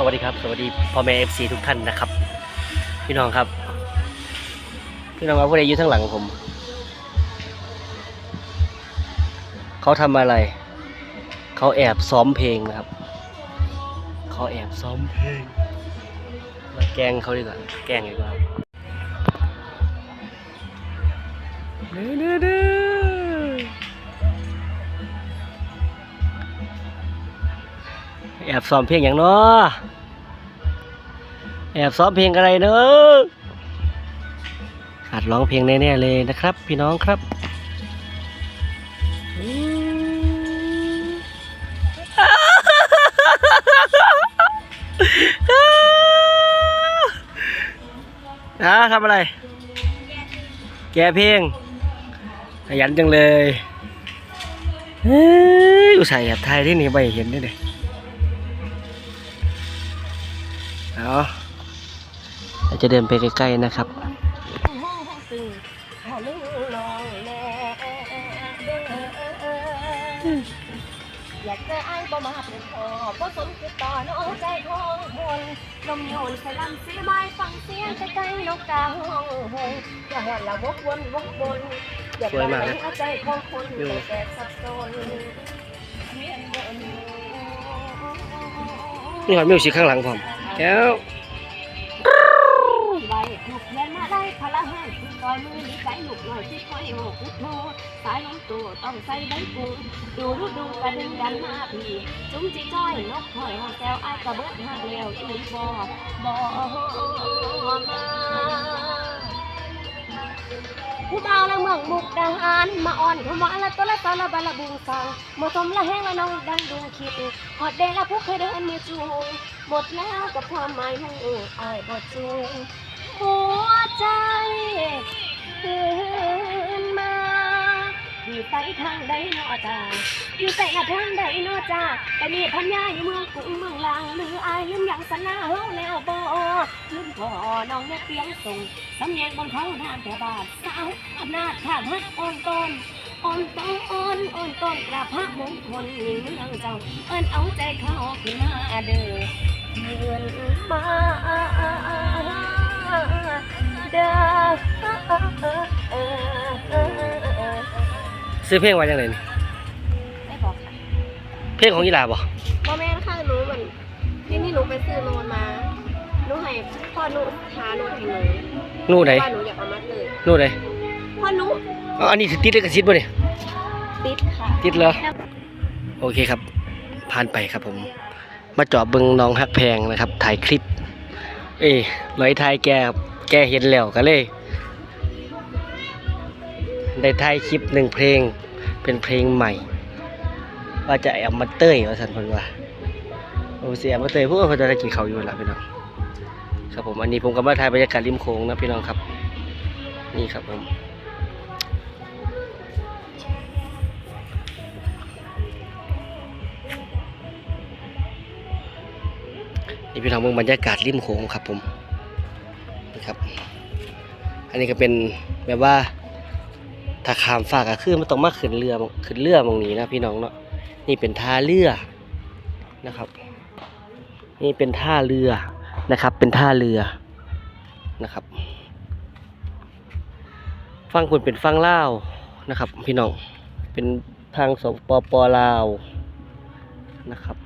สวัสดีครับ สวัสดีพ่อแม่เอฟซีทุกท่านนะครับ พี่น้องครับ พี่น้องครับผู้ใดอยู่ทั้างหลังผม เขาทำอะไร เขาแอบซ้อมเพลงนะครับ เขาแอบซ้อมเพลงมาแกล้งเขาดีกว่า แกล้งดีกว่าเด้อเด้อเด้อแอบซ้อมเพลงอย่างเนาะ แอบซ้อมเพลงอะไรเนอะหัดร้องเพลงแน่ๆเลยนะครับ พี่น้องครับนะทำอะไร แกเพลงขยันจังเลยเฮ้ยอุตส่าห์แอบถ่ายที่นี่ไม่เห็นด้วยเนี่ยเอา เราจะเดินไปใกล้ๆนะครับอยากเจอไอ้บ่มาเป็นพอบ่สนคือต่อน้องใจของคนลมโยนใส่ลำสีไม้ฟังเสียงใกล้ๆนกกาห้องหงอย่าหอนละวกวนวกวนอยากสวยมากนะเอาใจของคนอยู่แต่สับสนเวียนวนนี่หอยมิวสิกข้างหลังผมแก้ว อคอยมือดีใจหนุกหน่อยที่คอยหกพุทโธสายลงตัวต้องใส่ใบกุงดูรูดูกระดึงดันมาพี่จุ้มจีจ้อยนกถอยหอแซวอายกระเบิดหักแล้วอีบอบอมาผู้บ่าวละเมืองมุกดาหารมาอ่อนขมาละตัวละตอละบาละบุงสังหมดสมละแห้งละน้องดังดุงคิดหอดเดละผู้เคยเดินมือจูงหมดแล้วกับความหมายของอายบอจูงหัว ใจคืนมาอยู่ใต้ทางใดนอจ้าอยู่ใต้ทางใดนอจ้าไปมีพันยาอยู่เมืองกรุงเมืองลางหรืออายลืมอย่างสนาเฮาแล้วบ่ลืมพ่อน้องแม่เปียงส่งสำเนียงบนเขาทานแต่บาทสาวอำนาจข้างฮักอ่อนตนอ่อนตนอ่อนอ่อนต้นกระพะมงคลยิ่เมืองเจ้าเอิ้นเอาใจเขาขึ้นมาเด้อเงินมา ด้อซื้อเพลงมาจากไหนนี่ไม่บอกค่ะเพลงของยีหลาบ่พ่อแม่ค่ะหนูเหมือนที่นี่หนูไปซื้อโนนมาหนูให้พ่อหนูหาโนนให้หนูนู่นไหนว่าหนูอยากเอามัดเลยนู่นไหนพ่อหนูอ๋ออันนี้สิติดลิขสิทธิ์บ่เนี่ยติดค่ะติดเหรอโอเคครับ ผ่านไปครับผม มาจอบเบิงน้องฮักแพงนะครับ ถ่ายคลิป เอ้ยร้อยถ่ายแกครับ แกเห็นแล้วก็เลย ได้ถ่ายคลิปหนึ่งเพลง เป็นเพลงใหม่ ว่าจะเอามาเต้ยว่าสันเพนว่าโอ้เสียมาเต้ยพวกเขาจะได้กินเขาอยู่แล้วพี่น้องครับผมอันนี้ผมก็มาถ่ายบรรยากาศริมโขงนะพี่น้องครับ นี่ครับผมนี่พี่น้องมืองบรรยากาศริมโขงครับผม อันนี้ก็เป็นแบบว่าถ้าขามฝากก็คือมันต้องมาขึ้นเรือขึ้นเรือมองนี้นะพี่น้องเนาะนี่เป็นท่าเรือนะครับ นี่เป็นท่าเรือนะครับ เป็นท่าเรือนะครับฟังคุณเป็นฟังเลานะครับ พี่น้องเป็นทางสปปลาวนะครับ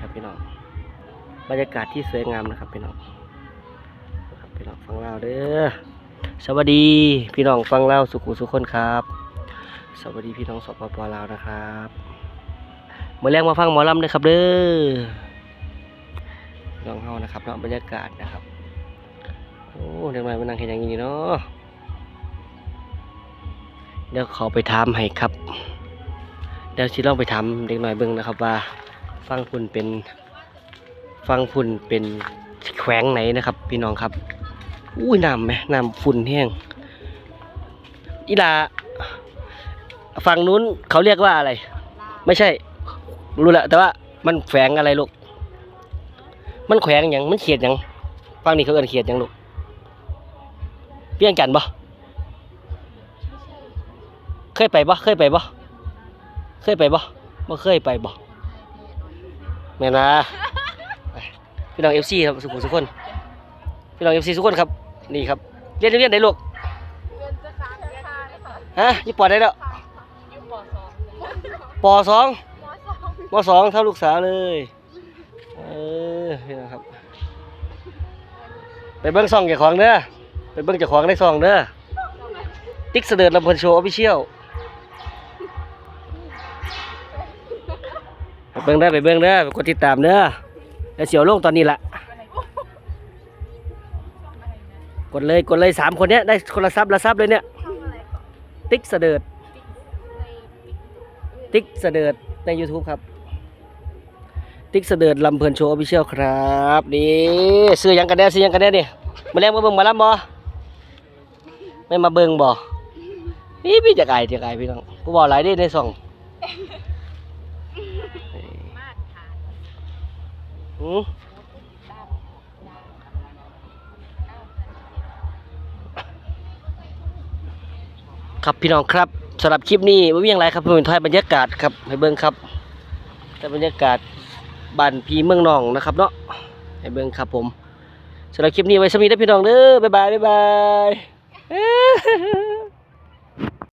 ครับพี่น้อง บรรยากาศที่สวยงามนะครับพี่น้องครับพี่น้องฟังเล่าเด้อสวัสดีพี่น้องฟังเล่าสุขุสุขคนครับ สวัสดีพี่น้องสปปลาวนะครับเมื่อแรงมาฟังหมอลำเลยครับเด้อพี่น้องเฮานะครับเนาะบรรยากาศนะครับโอ้เดี๋ยวมามานั่งเห็นอย่างนี้เนาะเดี๋ยวขอไปถามให้ครับเดี๋ยวสิลองไปถามเด็กหน่อยเบิ่งนะครับว่าฟังพุ่นเป็น ฟังพุ่นเป็นแขวงไหนนะครับ พี่น้องครับ อุ้ยน้ำไหมน้ำฝุ่นแห้งอีลาฝั่งนู้นเขาเรียกว่าอะไร ไม่ใช่ รู้แล้วแต่ว่ามันแขวงอะไรลูก มันแขวงอย่างมันเขียดอย่างฝั่งนี้เขาเอินเขียดอย่างลูกเปี้ยงกันบ่เคยไปบ่เคยไปบ่เคยไปบ่บ่เคยไปบ่แม่นะ พี่น้องเอฟซีครับสุขุมสุขคนพี่น้องเอฟซีทุกคนครับนี่ครับเรียนเรียนไหนลูกฮะยี่ปอได้แล้วอยู่ปอสองปองมสองเท่าลูกสาวเลยเออพี่น้องครับ ไปเบิ้งซองเจ้าของเด้อไปเบิ้งเจ้าของในซองเด้อติ๊กเสดิร์ดลำเพลินโชว์ออฟฟิเชียลไปเบิ้งเด้ไปเบิ้งเด้อไปกดติดตามเด้อ แล้วเสียวโล่งตอนนี้ละกดเลยกดเลยสามคนเนี้ยได้คนละซับละซับเลยเนี่ย ติ๊กเสดิร์ดติ๊กเสดิร์ดใน YouTube ครับ ติ๊กเสดิร์ดลำเพลินโชว์ออฟฟิเชียลครับนี่ซื้อยังกันแน่ซื้อยังกันแน่ดิมาแล้วมาเบิ่งมาแล้วบ่ไม่มาเบิ่งบ่นี่พี่จะไก่จะไก่พี่น้องกูบอกหลายด้ในสอง มากค่ะ หือครับพี่น้องครับสำหรับคลิปนี้ไม่มีอย่างไรครับเพื่อนท้ายบรรยากาศครับให้เบิ่งครับ แต่บรรยากาศบ้านพีเมืองนองนะครับเนาะให้เบิ่งครับผมสำหรับคลิปนี้ไว้สมีได้พี่น้องเด้อบ๊ายบายบ๊ายบาย